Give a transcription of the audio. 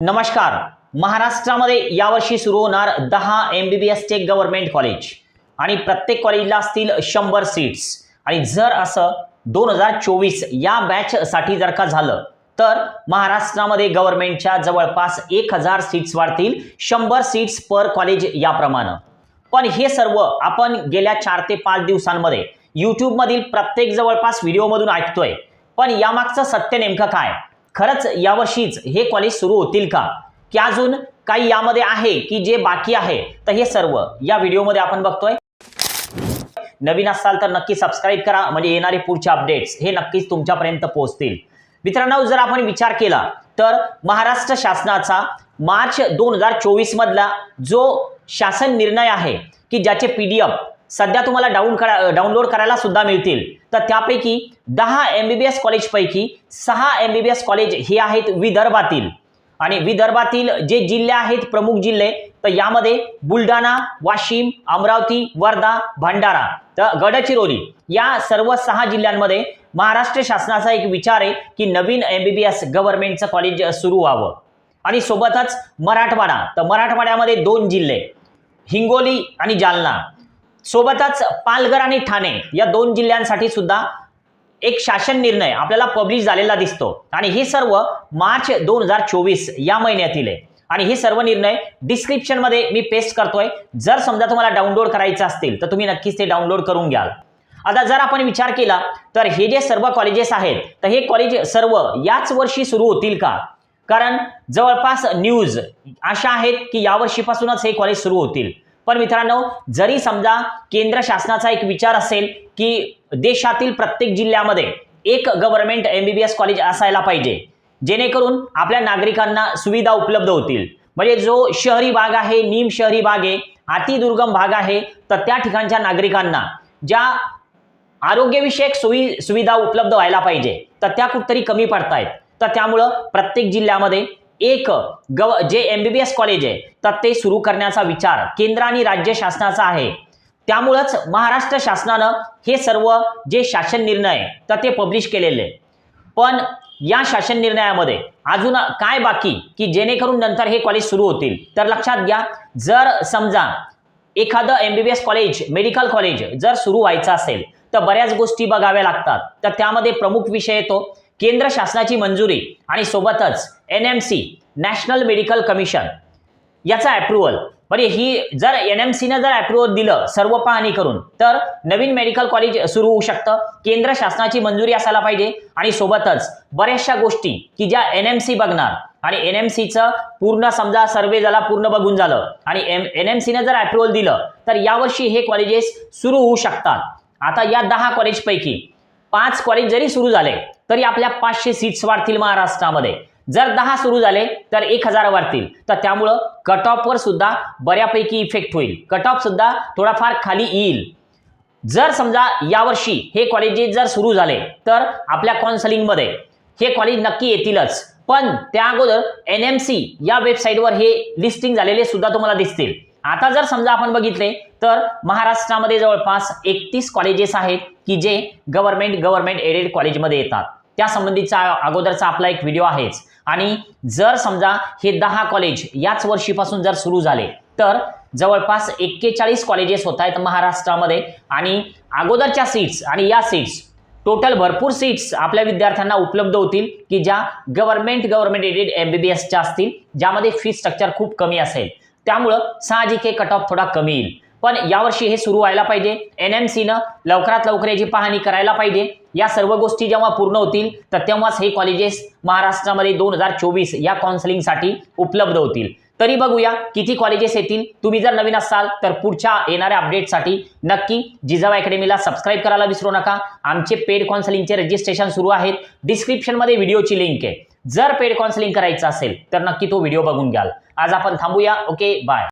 नमस्कार. महाराष्ट्रामध्ये यावर्षी सुरू होणार दहा एम बी बी एसचे गव्हर्नमेंट कॉलेज आणि प्रत्येक कॉलेजला असतील शंभर सीट्स आणि जर असं दोन हजार चोवीस या बॅचसाठी जर का झालं तर महाराष्ट्रामध्ये गव्हर्नमेंटच्या जवळपास एक हजार सीट्स वाढतील शंभर सीट्स पर कॉलेज याप्रमाणे. पण हे सर्व आपण गेल्या चार ते पाच दिवसांमध्ये यूट्यूबमधील प्रत्येक जवळपास व्हिडिओमधून ऐकतोय. पण यामागचं सत्य नेमकं काय? खरंच यावर्षीच हे कॉलेज सुरू होतील का? की अजून काही यामध्ये आहे की जे बाकी आहे? तर हे सर्व या व्हिडिओमध्ये आपण बघतोय. नवीन असाल तर नक्की सबस्क्राईब करा. म्हणजे येणारे पुढचे अपडेट्स हे नक्कीच तुमच्यापर्यंत पोहोचतील. मित्रांनो जर आपण विचार केला तर महाराष्ट्र शासनाचा मार्च दोन हजार चोवीस मधला जो शासन निर्णय आहे की ज्याचे पी डी एफ सध्या तुम्हाला डाऊन करा डाउनलोड करायला सुद्धा मिळतील. तर त्यापैकी दहा एम बी बी एस कॉलेजपैकी सहा M B B S college हे आहेत विदर्भातील. आणि विदर्भातील जे जिल्हे आहेत प्रमुख जिल्हे तर यामध्ये बुलढाणा वाशिम अमरावती वर्धा भंडारा तर गडचिरोली या सर्व सहा जिल्ह्यांमध्ये महाराष्ट्र शासनाचा एक विचार आहे की नवीन एम बी बी एस गव्हर्नमेंटचं कॉलेज सुरू व्हावं. आणि सोबतच मराठवाडा तर मराठवाड्यामध्ये दोन जिल्हे हिंगोली आणि जालना. सोबतच पालघर आणि ठाणे या दोन जिल्ह्यांसाठी सुद्धा एक शासन निर्णय आपल्याला पब्लिश झालेला दिसतो. आणि हे सर्व मार्च दोन हजार चोवीस या महिन्यातील आहे. आणि हे सर्व निर्णय डिस्क्रिप्शनमध्ये मी पेस्ट करतोय. जर समजा तुम्हाला डाउनलोड करायचं असतील तर तुम्ही नक्कीच ते डाउनलोड करून घ्याल. आता जर आपण विचार केला तर हे जे सर्व कॉलेजेस आहेत तर हे कॉलेज सर्व याच वर्षी सुरू होतील का? कारण जवळपास न्यूज अशा आहेत की यावर्षीपासूनच हे कॉलेज सुरू होतील. पण मित्रांनो जरी समजा केंद्र शासनाचा एक विचार असेल की देशातील प्रत्येक जिल्ह्यामध्ये एक government M B B S college असायला पाहिजे जेणेकरून आपल्या नागरिकांना सुविधा उपलब्ध होतील. म्हणजे जो शहरी भाग आहे निम शहरी भाग आहे अतिदुर्गम भाग आहे तर त्या ठिकाणच्या नागरिकांना ज्या आरोग्यविषयक सोयी सुविधा उपलब्ध व्हायला पाहिजे तर त्या कुठतरी कमी पडतायत. तर त्यामुळं प्रत्येक जिल्ह्यामध्ये एक गव जे M B B S college आहे तर ते सुरू करण्याचा विचार केंद्र आणि राज्य शासनाचा आहे. त्यामुळंच महाराष्ट्र शासनानं हे सर्व जे शासन निर्णय आहे, तर ते पब्लिश केलेले पण या शासन निर्णयामध्ये अजून काय बाकी? की जेणेकरून नंतर हे कॉलेज सुरू होतील? तर लक्षात घ्या जर समजा एखादं M B B S college medical college जर सुरू व्हायचं असेल तर बऱ्याच गोष्टी बघाव्या लागतात. तर त्यामध्ये प्रमुख विषय येतो. केंद्र शासनाची मंजुरी आणि सोबतच N M C national medical commission याचा अप्रुव्हल म्हणजे ही जर एन एम सीनं जर अप्रुव्हल दिलं सर्व पाहणी करून तर नवीन मेडिकल कॉलेज सुरू होऊ शकतं. केंद्र शासनाची मंजुरी असायला पाहिजे आणि सोबतच बऱ्याचशा गोष्टी की ज्या एन एम सी बघणार आणि एन एम सीचं पूर्ण समजा सर्वे झाला पूर्ण बघून झालं आणि एम एन एम सीनं जर अप्रुव्हल दिलं तर यावर्षी हे कॉलेजेस सुरू होऊ शकतात. आता या दहा कॉलेजपैकी पाच कॉलेज जरी सुरू झाले तरी आपल्या पाचशे सीट्स वाढतील महाराष्ट्रामध्ये. जर दहा सुरू झाले तर एक हजार वाढतील. तर त्यामुळं कट ऑफवर सुद्धा बऱ्यापैकी इफेक्ट होईल. कट ऑफ सुद्धा थोडाफार खाली येईल. जर समजा यावर्षी हे कॉलेजेस जर सुरू झाले तर आपल्या कॉन्सलिंगमध्ये हे कॉलेज नक्की येतीलच. पण त्या अगोदर एन एम सी या वेबसाईटवर हे लिस्टिंग झालेले सुद्धा तुम्हाला दिसतील. आता जर समजा आपण बघितले तर महाराष्ट्रामध्ये जवळपास एकतीस कॉलेजेस आहेत की जे गव्हर्नमेंट गव्हर्नमेंट एडेड कॉलेजमध्ये येतात. त्या संबंधीचा अगोदरचा आपला एक व्हिडिओ आहेच. आणि जर समजा हे दहा कॉलेज याच वर्षीपासून जर सुरू झाले तर जवळपास एक्केचाळीस कॉलेजेस होत आहेत महाराष्ट्रामध्ये. आणि अगोदरच्या सीट्स आणि या सीट्स टोटल भरपूर सीट्स आपल्या विद्यार्थ्यांना उपलब्ध होतील की ज्या government government aided M B B एसच्या असतील ज्यामध्ये फी स्ट्रक्चर खूप कमी असेल. त्यामुळं साहजिक हे कट ऑफ थोडा कमी येईल. पण यावर्षी हे सुरू व्हायला पाहिजे. एन एम सीनं लवकरात लवकर याची पाहणी करायला पाहिजे. या सर्व गोष्टी जेव्हा पूर्ण होतील तर तेव्हाच हे कॉलेजेस महाराष्ट्रामध्ये दोन हजार चोवीस या काउन्सिलिंगसाठी उपलब्ध होतील. तरी बघूया किती कॉलेजेस येतील. तुम्ही जर नवीन असाल तर पुढच्या येणाऱ्या अपडेटसाठी नक्की जिजाऊ अकॅडमीला सबस्क्राईब करायला विसरू नका. आमचे पेड काउन्सिलिंगचे रजिस्ट्रेशन सुरू आहेत. डिस्क्रिप्शनमध्ये व्हिडिओची लिंक आहे. जर पेड काउन्सिलिंग करायचं असेल तर नक्की तो व्हिडिओ बघून घ्याल. आज आपण थांबूया. Okay bye